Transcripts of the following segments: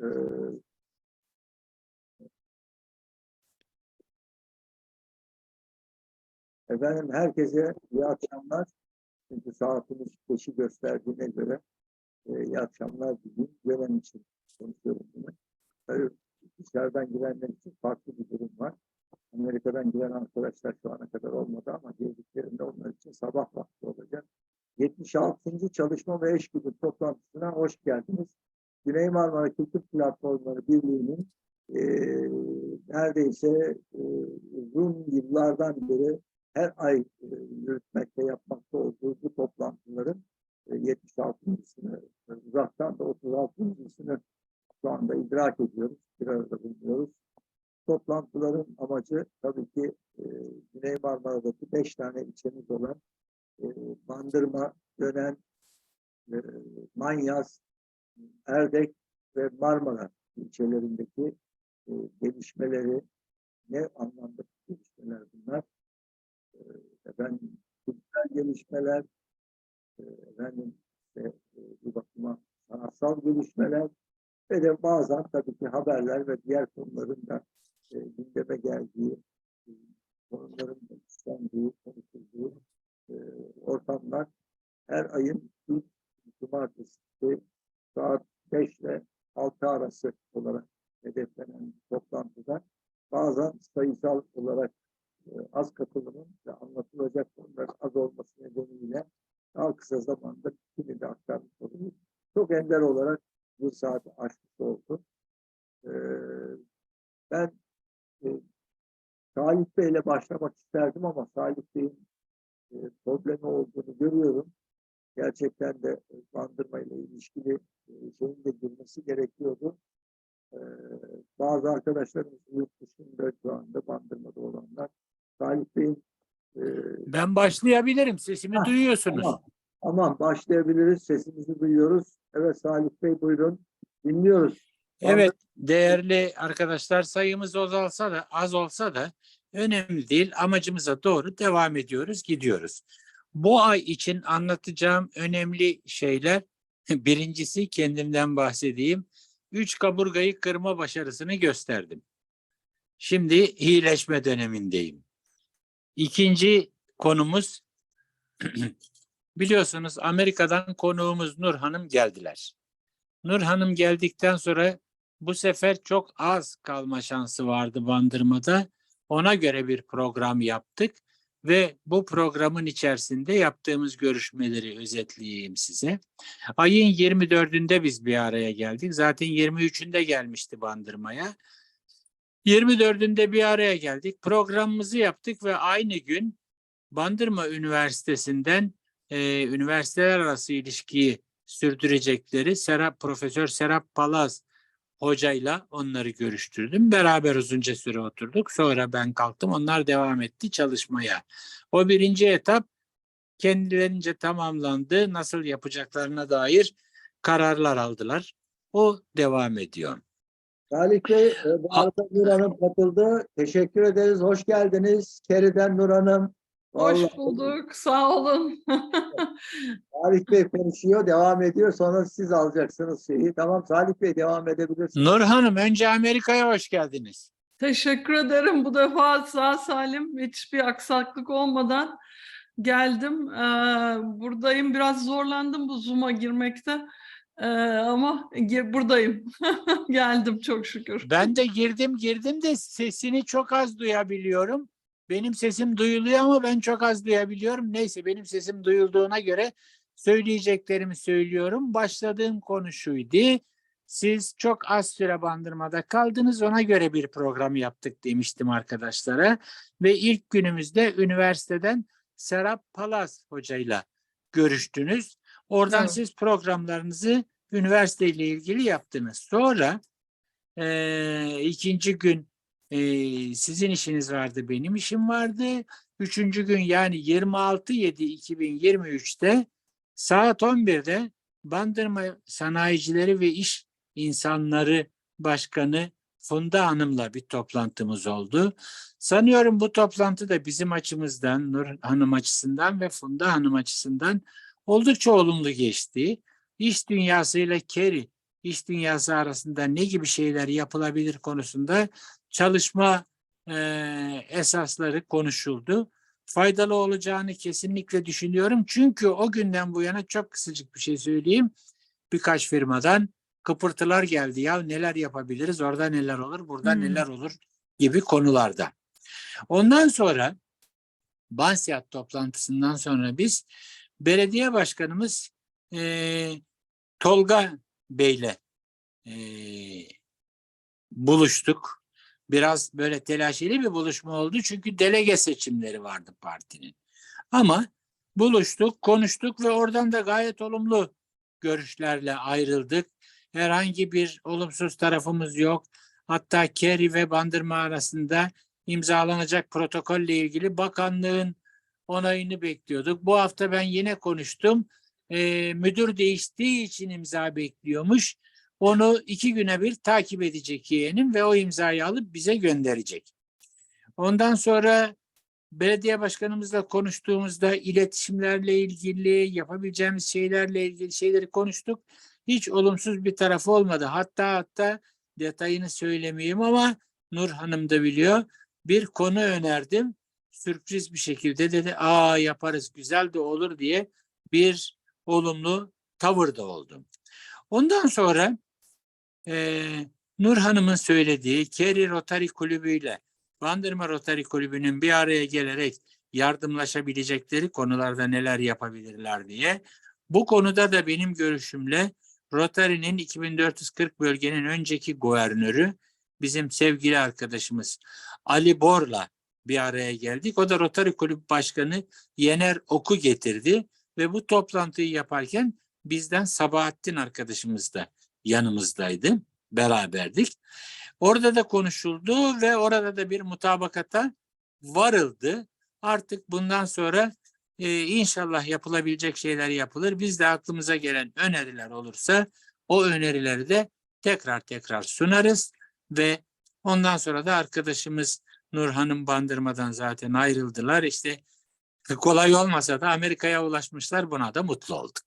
Ee, efendim herkese iyi akşamlar. Çünkü saatimiz beşi gösterdiğine göre e, iyi akşamlar diyeyim. Gören için konuşuyorum bunu. Tabii dışarıdan girenler için farklı bir durum var. Amerika'dan giren arkadaşlar şu ana kadar olmadı ama girdiklerinde onlar için sabah vakti olacak. 76. Çalışma ve Eş Güdü toplantısına hoş geldiniz. Güney Marmara Kültür Platformları Birliği'nin eee neredeyse eee, uzun yıllardan beri her ay eee, yürütmekte yapmakta olduğu bu toplantıların eee, 76.sını e, uzaktan da 36.sını şu anda idrak ediyoruz. Bir arada bulunuyoruz. Toplantıların amacı tabii ki eee Güney Marmara'daki beş tane ilçemiz olan eee Bandırma, Dönen, eee Manyas, Erdek ve Marmara ilçelerindeki e, gelişmeleri ne anlamda gelişmeler bunlar? E, efendim kültürel gelişmeler, e, efendim e, bir bakıma sanatsal gelişmeler ve de bazen tabii ki haberler ve diğer konuların da e, gündeme geldiği, e, konuların da işlendiği, konuşulduğu e, ortamlar her ayın ilk cumartesi saat 5 ile 6 arası olarak hedeflenen toplantıda bazen sayısal olarak e, az katılımın ve anlatılacak konuların az olması nedeniyle daha kısa zamanda bütünü de aktarmış oluyoruz. Çok ender olarak bu saati aşmış oldu. Ee, ben e, Salih Bey ile başlamak isterdim ama Salih Bey'in e, problemi olduğunu görüyorum gerçekten de bandırma ile ilişkili e, şeyin de girmesi gerekiyordu. Ee, bazı arkadaşlarımız yurt dışında şu anda bandırmada olanlar. Salih Bey'in e, Ben başlayabilirim. Sesimi Ha, duyuyorsunuz. tamam, tamam başlayabiliriz. Sesimizi duyuyoruz. Evet Salih Bey buyurun. Dinliyoruz. Evet, değerli arkadaşlar sayımız azalsa da az olsa da önemli değil. Amacımıza doğru devam ediyoruz, gidiyoruz. Bu ay için anlatacağım önemli şeyler birincisi kendimden bahsedeyim. Üç kaburgayı kırma başarısını gösterdim. Şimdi iyileşme dönemindeyim. İkinci konumuz biliyorsunuz Amerika'dan konuğumuz Nur Hanım geldiler. Nur Hanım geldikten sonra bu sefer çok az kalma şansı vardı bandırmada. Ona göre bir program yaptık ve bu programın içerisinde yaptığımız görüşmeleri özetleyeyim size. Ayın 24'ünde biz bir araya geldik. Zaten 23'ünde gelmişti bandırmaya. 24'ünde bir araya geldik. Programımızı yaptık ve aynı gün Bandırma Üniversitesi'nden e, üniversiteler arası ilişkiyi sürdürecekleri Serap Profesör Serap Palaz hocayla onları görüştürdüm. Beraber uzunca süre oturduk. Sonra ben kalktım. Onlar devam etti çalışmaya. O birinci etap kendilerince tamamlandı. Nasıl yapacaklarına dair kararlar aldılar. O devam ediyor. Salih Bey, e, bu arada Nur Hanım katıldı. Teşekkür ederiz. Hoş geldiniz. Keriden Nur Hanım. Hoş bulduk. Sağ olun. Salih Bey konuşuyor, devam ediyor. Sonra siz alacaksınız şeyi. Tamam Salih Bey devam edebilirsiniz. Nur Hanım önce Amerika'ya hoş geldiniz. Teşekkür ederim. Bu defa sağ salim hiçbir aksaklık olmadan geldim. Ee, buradayım. Biraz zorlandım bu Zoom'a girmekte. Ee, ama gir- buradayım. Geldim çok şükür. Ben de girdim girdim de sesini çok az duyabiliyorum. Benim sesim duyuluyor ama ben çok az duyabiliyorum. Neyse benim sesim duyulduğuna göre söyleyeceklerimi söylüyorum. Başladığım konu şuydu. Siz çok az süre bandırmada kaldınız. Ona göre bir program yaptık demiştim arkadaşlara. Ve ilk günümüzde üniversiteden Serap Palaz hocayla görüştünüz. Oradan Evet. siz programlarınızı üniversiteyle ilgili yaptınız. Sonra eee, ikinci gün eee, sizin işiniz vardı, benim işim vardı. Üçüncü gün yani 26.7.2023'te saat 11'de Bandırma Sanayicileri ve İş İnsanları Başkanı Funda Hanım'la bir toplantımız oldu. Sanıyorum bu toplantı da bizim açımızdan, Nur Hanım açısından ve Funda Hanım açısından oldukça olumlu geçti. İş dünyasıyla Keri iş dünyası arasında ne gibi şeyler yapılabilir konusunda çalışma eee, esasları konuşuldu. Faydalı olacağını kesinlikle düşünüyorum. Çünkü o günden bu yana çok kısacık bir şey söyleyeyim. Birkaç firmadan kıpırtılar geldi. Ya neler yapabiliriz? Orada neler olur? Burada Hmm. neler olur? Gibi konularda. Ondan sonra Bansiyat toplantısından sonra biz belediye başkanımız eee, Tolga Bey'le eee, buluştuk. Biraz böyle telaşeli bir buluşma oldu çünkü delege seçimleri vardı partinin. Ama buluştuk, konuştuk ve oradan da gayet olumlu görüşlerle ayrıldık. Herhangi bir olumsuz tarafımız yok. Hatta Keri ve Bandırma arasında imzalanacak protokolle ilgili bakanlığın onayını bekliyorduk. Bu hafta ben yine konuştum. Ee, müdür değiştiği için imza bekliyormuş. Onu iki güne bir takip edecek yeğenim ve o imzayı alıp bize gönderecek. Ondan sonra belediye başkanımızla konuştuğumuzda iletişimlerle ilgili, yapabileceğimiz şeylerle ilgili şeyleri konuştuk. Hiç olumsuz bir tarafı olmadı. Hatta hatta detayını söylemeyeyim ama Nur Hanım da biliyor. Bir konu önerdim. Sürpriz bir şekilde dedi, aa yaparız, güzel de olur diye bir olumlu tavır da oldu. Ondan sonra eee Nur Hanım'ın söylediği Keri Rotary Kulübü ile Bandırma Rotary Kulübü'nün bir araya gelerek yardımlaşabilecekleri konularda neler yapabilirler diye. Bu konuda da benim görüşümle Rotary'nin 2440 bölgenin önceki guvernörü bizim sevgili arkadaşımız Ali Bor'la bir araya geldik. O da Rotary Kulübü Başkanı Yener Oku getirdi ve bu toplantıyı yaparken bizden Sabahattin arkadaşımız da yanımızdaydı. Beraberdik. Orada da konuşuldu ve orada da bir mutabakata varıldı. Artık bundan sonra e, inşallah yapılabilecek şeyler yapılır. Biz de aklımıza gelen öneriler olursa o önerileri de tekrar tekrar sunarız ve ondan sonra da arkadaşımız Nurhan'ın Bandırma'dan zaten ayrıldılar. İşte kolay olmasa da Amerika'ya ulaşmışlar. Buna da mutlu olduk.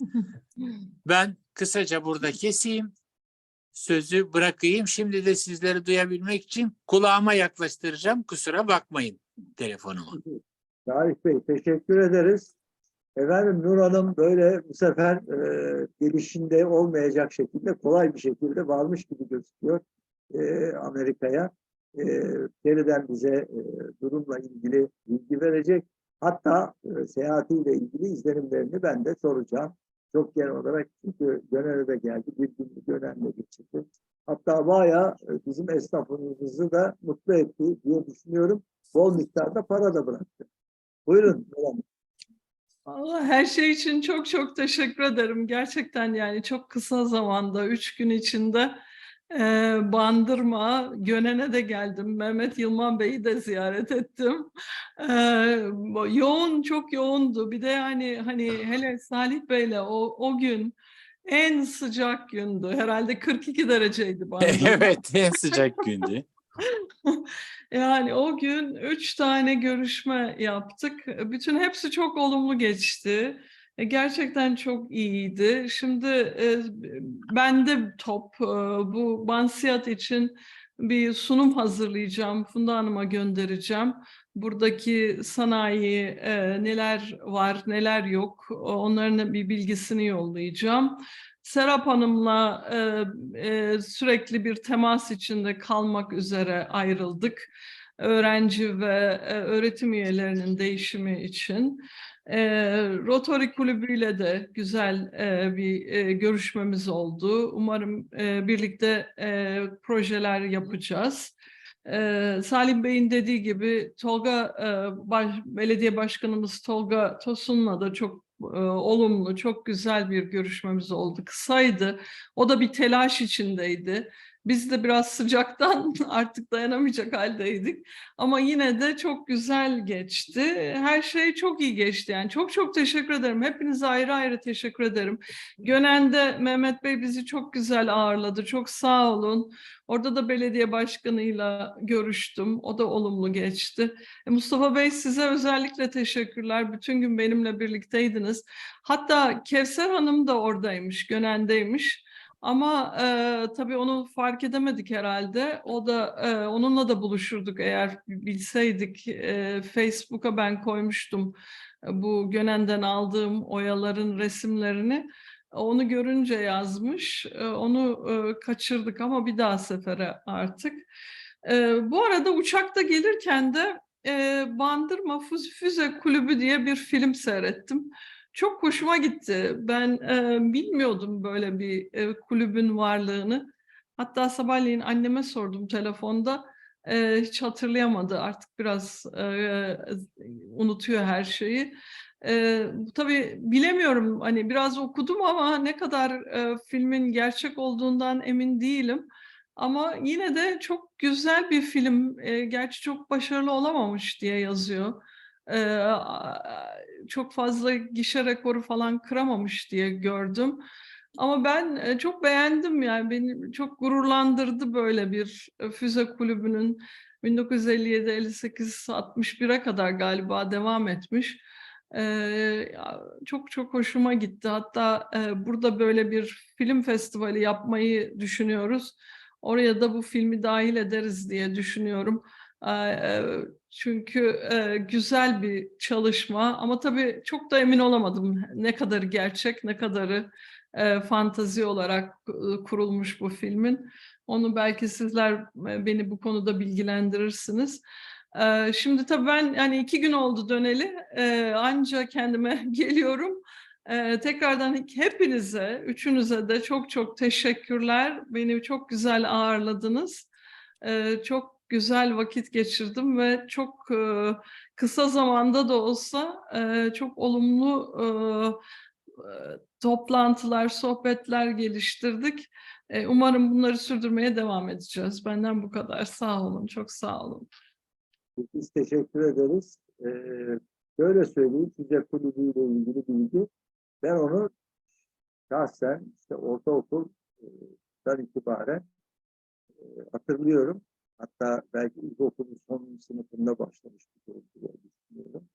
Ben kısaca burada keseyim. Sözü bırakayım. Şimdi de sizleri duyabilmek için kulağıma yaklaştıracağım. Kusura bakmayın telefonumu. Tarih Bey teşekkür ederiz. Efendim Nur Hanım böyle bu sefer e, gelişinde olmayacak şekilde kolay bir şekilde varmış gibi gözüküyor e, Amerika'ya. E, Kerry'den bize e, durumla ilgili bilgi verecek. Hatta e, seyahatiyle ilgili izlenimlerini ben de soracağım. Çok genel olarak çünkü Gönen'e de geldi. Bir günlük Gönen'le geçirdi. Hatta bayağı e, bizim esnafımızı da mutlu etti diye düşünüyorum. Bol miktarda para da bıraktı. Buyurun. Allah her şey için çok çok teşekkür ederim. Gerçekten yani çok kısa zamanda, üç gün içinde Bandırma, Gönen'e de geldim. Mehmet Yılman Bey'i de ziyaret ettim. Yoğun, çok yoğundu. Bir de yani hani hele Salih Bey'le o, o gün en sıcak gündü. Herhalde 42 dereceydi Bandırma. evet en sıcak gündü. Yani o gün üç tane görüşme yaptık. Bütün hepsi çok olumlu geçti. E, Gerçekten çok iyiydi. Şimdi e, ben top e, bu Bansiyat için bir sunum hazırlayacağım. Funda Hanım'a göndereceğim. Buradaki sanayi e, neler var, neler yok onların bir bilgisini yollayacağım. Serap Hanım'la e, e, sürekli bir temas içinde kalmak üzere ayrıldık. Öğrenci ve e, öğretim üyelerinin değişimi için. E, Rotary Kulübü ile de güzel e, bir e, görüşmemiz oldu. Umarım e, birlikte e, projeler yapacağız. Ee, Salim Bey'in dediği gibi Tolga e, baş, belediye başkanımız Tolga Tosun'la da çok e, olumlu, çok güzel bir görüşmemiz oldu. Kısaydı. O da bir telaş içindeydi. Biz de biraz sıcaktan artık dayanamayacak haldeydik. Ama yine de çok güzel geçti. Her şey çok iyi geçti. Yani çok çok teşekkür ederim. Hepinize ayrı ayrı teşekkür ederim. Gönen'de Mehmet Bey bizi çok güzel ağırladı. Çok sağ olun. Orada da belediye başkanıyla görüştüm. O da olumlu geçti. E, Mustafa Bey size özellikle teşekkürler. Bütün gün benimle birlikteydiniz. Hatta Kevser Hanım da oradaymış, Gönen'deymiş. Ama e, tabii onu fark edemedik herhalde. O da e, onunla da buluşurduk eğer bilseydik. E, Facebook'a ben koymuştum e, bu Gönen'den aldığım oyaların resimlerini. Onu görünce yazmış. E, onu e, kaçırdık ama bir daha sefere artık. E, bu arada uçakta gelirken de e, Bandırma Füz- Füze Kulübü diye bir film seyrettim. Çok hoşuma gitti. Ben e, bilmiyordum böyle bir e, kulübün varlığını. Hatta sabahleyin anneme sordum telefonda. E, hiç hatırlayamadı. Artık biraz e, unutuyor her şeyi. E, tabii bilemiyorum. Hani biraz okudum ama ne kadar e, filmin gerçek olduğundan emin değilim. Ama yine de çok güzel bir film. E, gerçi çok başarılı olamamış diye yazıyor. E, çok fazla gişe rekoru falan kıramamış diye gördüm. Ama ben e, çok beğendim yani beni çok gururlandırdı böyle bir e, füze kulübünün 1957, 58, 61'e kadar galiba devam etmiş. E, çok çok hoşuma gitti. Hatta burada böyle bir film festivali yapmayı düşünüyoruz. Oraya da bu filmi dahil ederiz diye düşünüyorum. Çünkü e, güzel bir çalışma ama tabii çok da emin olamadım ne kadarı gerçek, ne kadarı e, fantazi olarak e, kurulmuş bu filmin. Onu belki sizler e, beni bu konuda bilgilendirirsiniz. E, şimdi tabii ben yani iki gün oldu döneli, e, anca kendime geliyorum. E, tekrardan hepinize, üçünüze de çok çok teşekkürler. Beni çok güzel ağırladınız. E, çok güzel vakit geçirdim ve çok e, kısa zamanda da olsa e, çok olumlu e, toplantılar, sohbetler geliştirdik. Umarım bunları sürdürmeye devam edeceğiz. Benden bu kadar. Sağ olun, çok sağ olun. Biz teşekkür ederiz. Ee, şöyle söyleyeyim, size kulübüyle ilgili bilgi. Ben onu şahsen işte ortaokuldan itibaren hatırlıyorum. Hatta belki ilkokulun son sınıfında başlamış bir kulüp diye düşünüyorum.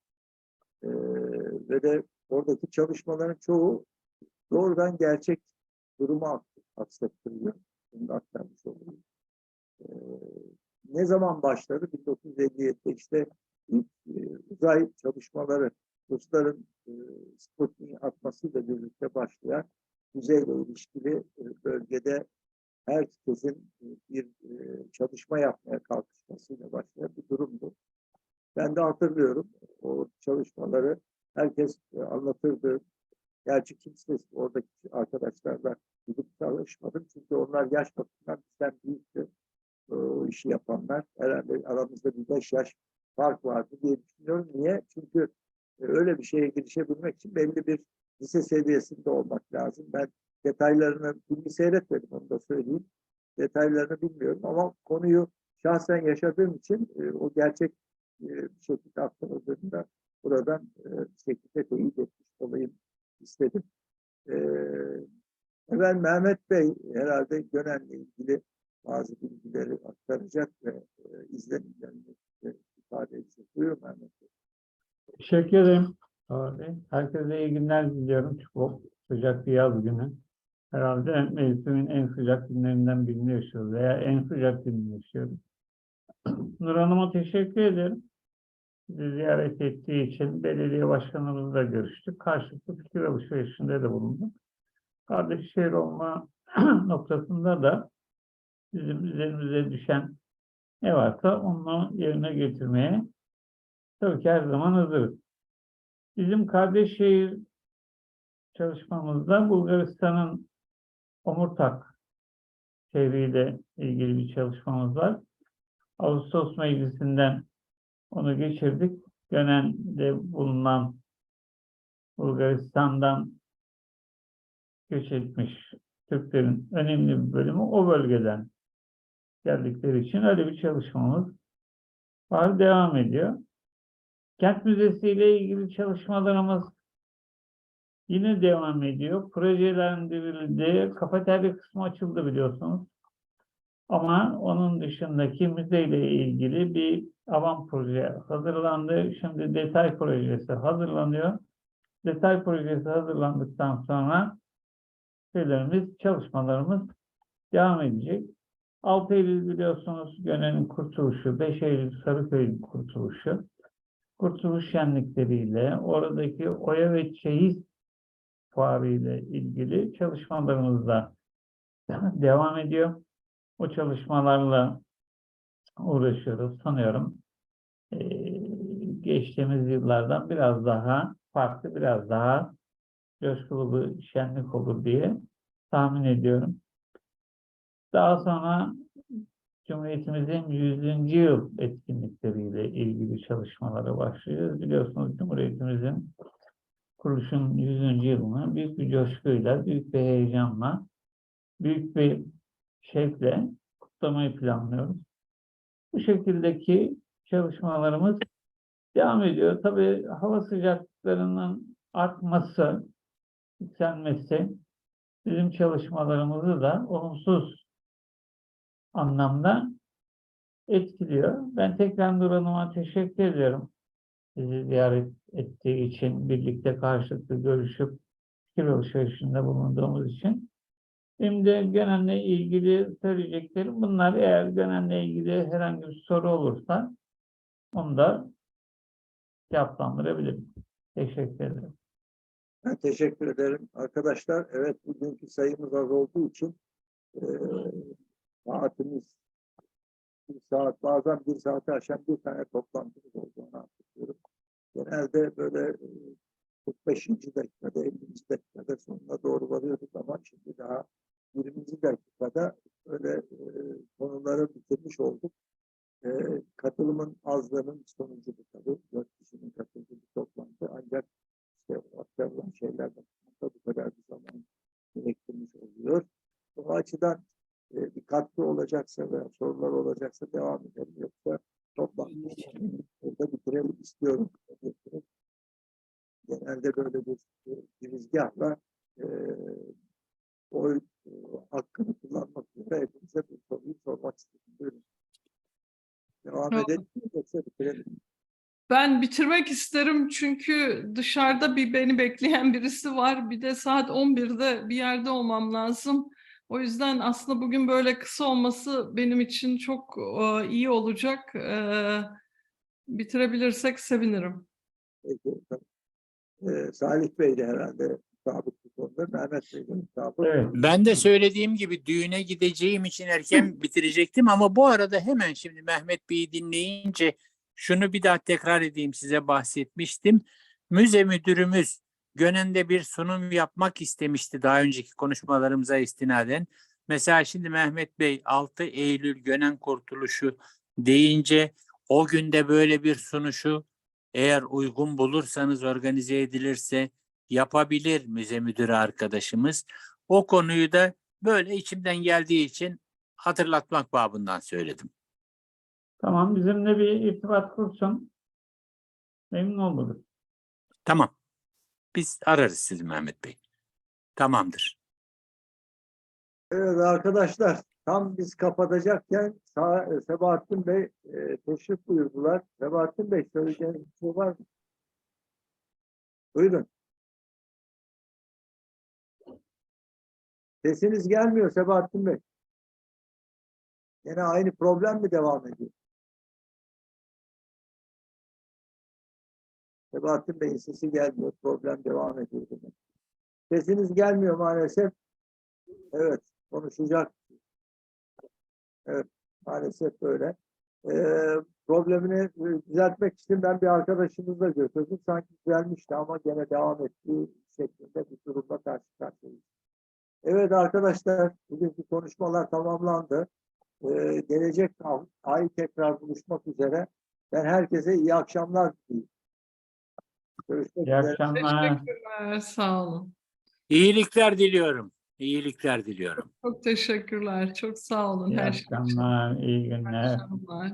Ee, ve de oradaki çalışmaların çoğu doğrudan gerçek durumu aksettiriliyor. Bunu da aktarmış olayım. Ee, ne zaman başladı? 1957'de işte ilk e, uzay çalışmaları Rusların e, Sputnik atmasıyla birlikte başlayan yüzeyle ilişkili e, bölgede herkesin e, bir e, çalışma yapmaya kalkışmasıyla başlayan bir durumdu. Ben de hatırlıyorum o çalışmaları herkes e, anlatırdı. Gerçi kimse oradaki arkadaşlarla gidip çalışmadım. Çünkü onlar yaş bakımından bizden büyüktü. O işi yapanlar. Herhalde aramızda bir beş yaş fark vardı diye düşünüyorum. Niye? Çünkü öyle bir şeye girişebilmek için belli bir lise seviyesinde olmak lazım. Ben detaylarını filmi seyretmedim onu da söyleyeyim. Detaylarını bilmiyorum ama konuyu şahsen yaşadığım için e, o gerçek e, bir şekilde aktarıldığında buradan e, bir şekilde teyit etmiş olayım istedim. E, evvel Mehmet Bey herhalde Gönen'le ilgili bazı bilgileri aktaracak ve e, izlenimlerini e, ifade edecek. Buyurun Mehmet Bey. Teşekkür ederim. Herkese iyi günler diliyorum. Çok sıcak bir yaz günü. Herhalde mevsimin en sıcak günlerinden birini yaşıyoruz veya en sıcak gününü yaşıyoruz. Nur Hanım'a teşekkür ederim. Bizi ziyaret ettiği için belediye başkanımızla görüştük. Karşılıklı fikir alışverişinde de bulunduk. Kardeş şehir olma noktasında da bizim üzerimize düşen ne varsa onu yerine getirmeye tabii ki her zaman hazırız. Bizim kardeş şehir çalışmamızda Bulgaristan'ın Omurtak şehriyle ilgili bir çalışmamız var. Ağustos Meclisi'nden onu geçirdik. Gönen'de bulunan Bulgaristan'dan göç etmiş Türklerin önemli bir bölümü o bölgeden geldikleri için öyle bir çalışmamız var, devam ediyor. Kent Müzesi ile ilgili çalışmalarımız yine devam ediyor. Projelendirildi. Kafeterya kısmı açıldı biliyorsunuz. Ama onun dışındaki müzeyle ilgili bir avan proje hazırlandı. Şimdi detay projesi hazırlanıyor. Detay projesi hazırlandıktan sonra şeylerimiz, çalışmalarımız devam edecek. 6 Eylül biliyorsunuz Gönen'in kurtuluşu, 5 Eylül Sarıköy'ün kurtuluşu. Kurtuluş şenlikleriyle, oradaki Oya ve Çeyiz fuarı ile ilgili çalışmalarımız da devam ediyor. O çalışmalarla uğraşıyoruz sanıyorum. Ee, geçtiğimiz yıllardan biraz daha farklı, biraz daha coşkulu bir şenlik olur diye tahmin ediyorum. Daha sonra Cumhuriyetimizin 100. yıl etkinlikleriyle ilgili çalışmalara başlıyoruz. Biliyorsunuz Cumhuriyetimizin kuruluşun 100. yılını büyük bir coşkuyla, büyük bir heyecanla, büyük bir şevkle kutlamayı planlıyoruz. Bu şekildeki çalışmalarımız devam ediyor. Tabii hava sıcaklıklarının artması, yükselmesi bizim çalışmalarımızı da olumsuz anlamda etkiliyor. Ben tekrar Nur Hanım'a teşekkür ediyorum. Bizi ziyaret ettiği için, birlikte karşılıklı görüşüp fikir alışverişinde bulunduğumuz için. De Gönen'le ilgili söyleyeceklerim bunlar. Eğer Gönen'le ilgili herhangi bir soru olursa onu da cevaplandırabilirim. Teşekkür ederim. Ben teşekkür ederim. Arkadaşlar evet bugünkü sayımız az olduğu için eee saatimiz bir saat bazen bir saate aşan bir tane toplantımız olduğunu hatırlıyorum. Genelde böyle e, 45. dakikada 50. dakikada sonuna doğru varıyorduk ama şimdi daha 20. dakikada böyle e, konuları bitirmiş olduk. E, katılımın azlığının sonucu bu tabii. Dört kişinin katıldığı bir toplantı ancak işte aktarılan şeyler de bu kadar bir zaman gerektirmiş oluyor. O açıdan e, bir katkı olacaksa veya sorular olacaksa devam edelim. Yoksa toplantıyı burada bitirelim istiyorum. Genelde böyle bir girizgahla e, oy e, hakkını kullanmak üzere hepimize bu soruyu sormak istedim. Buyurun. Devam Tamam. edelim yoksa bitirelim? Ben bitirmek isterim çünkü dışarıda bir beni bekleyen birisi var. Bir de saat 11'de bir yerde olmam lazım. O yüzden aslında bugün böyle kısa olması benim için çok e, iyi olacak. E, bitirebilirsek sevinirim. Peki. Ee, Salih Bey de herhalde mutabık bu konuda. Mehmet Bey de. Evet. Ben de söylediğim gibi düğüne gideceğim için erken bitirecektim ama bu arada hemen şimdi Mehmet Bey'i dinleyince şunu bir daha tekrar edeyim size bahsetmiştim. Müze müdürümüz Gönen'de bir sunum yapmak istemişti daha önceki konuşmalarımıza istinaden. Mesela şimdi Mehmet Bey 6 Eylül Gönen Kurtuluşu deyince o günde böyle bir sunuşu eğer uygun bulursanız organize edilirse yapabilir müze müdürü arkadaşımız. O konuyu da böyle içimden geldiği için hatırlatmak babından söyledim. Tamam, bizimle bir irtibat kursun. Memnun oluruz. Tamam. Biz ararız sizi Mehmet Bey. Tamamdır. Evet arkadaşlar tam biz kapatacakken Sa- Sebahattin Bey e, teşrif buyurdular. Sebahattin Bey söyleyeceğiniz bir şey var mı? Buyurun. Sesiniz gelmiyor Sebahattin Bey. Yine aynı problem mi devam ediyor? Sebahattin Bey'in sesi gelmiyor. Problem devam ediyor. demek. Sesiniz gelmiyor maalesef. Evet, konuşacak. Evet, maalesef böyle. Ee, problemini e, düzeltmek için ben bir arkadaşımızla götürdüm. Sanki düzelmişti ama gene devam ettiği şeklinde bir durumla karşı karşıyayız. Evet arkadaşlar, bugünkü konuşmalar tamamlandı. Ee, gelecek ay tekrar buluşmak üzere. Ben herkese iyi akşamlar diliyorum. Görüşmek İyi akşamlar. Teşekkürler, sağ olun. İyilikler diliyorum. İyilikler diliyorum. Çok teşekkürler, çok sağ olun İyi her şey için. akşamlar, iyi İyi günler. akşamlar.